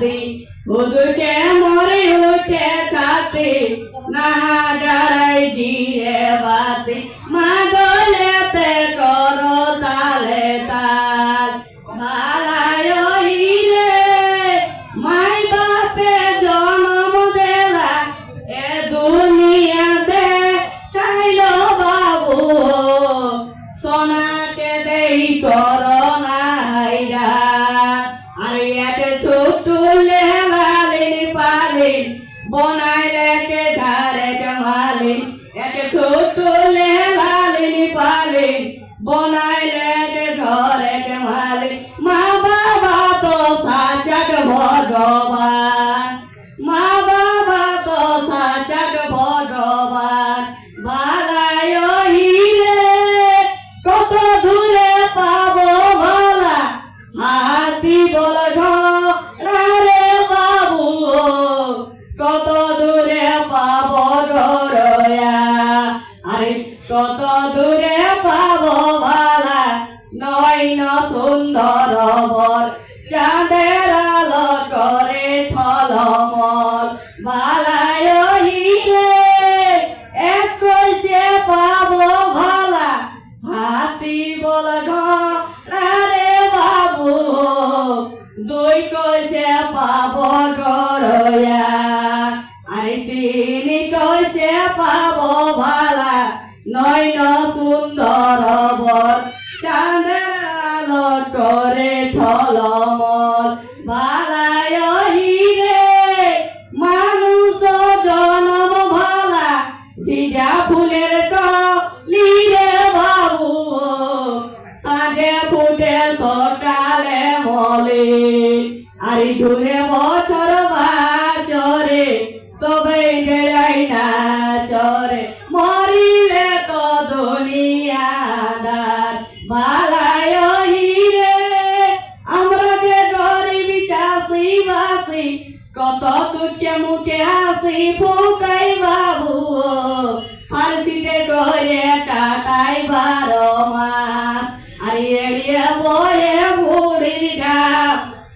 হাতি হুজুরকে মরে উঠে ছাতি না জমালিন এতে ছুটুলে লালিন পালিন বনাইলে কে ঘরে জমালিন মা বাবা তো সাচাক ভগবান, মা বাবা তো সাচাক ভগবান। বালায় হিরে, কত দূরে পাবো ভালা হাতি বল রে বাবু কত দূরে হাতি বল রে বাবু দুই কৈছে পাব গরয়া আরে ঘুরে বছর বাচরে তবে যাই না চরে। মরিলে তো দুনিয়াদার বালায় হিরে আমরা যে গরিব চাষি বাসি, কত তুকে মুখে হাসি ফুকাই বাবু ফার্সিতে করে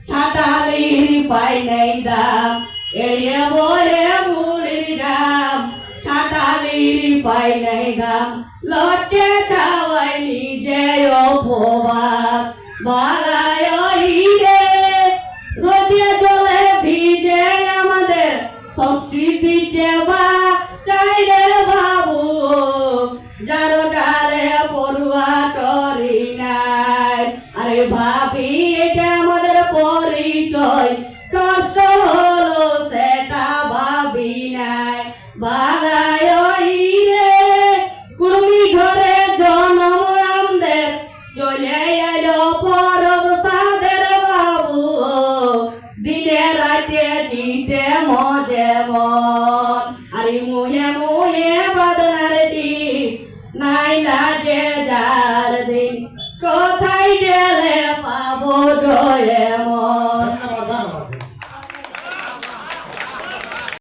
ছাটালির পাই নাই দাম এড়িয়ে বয়ে বুড়ির ডাব ছাটালির পাই নাই দাম লটে খাওয়াই নিজে উপবাস বালায় হিরে, রোদে জলে ভিজে আমাদের সংস্কৃতি ভাবি নাই। বাগায় রে কুর্মি ঘরে জন্ম চলে এলো পরব সাদের বাবু দিনে রাতে দিতে মজে মন। আরে মুহে মুহে বদনার দি নাই লাগে যার দিন। কোথায় গেলে পাবো ডয়ে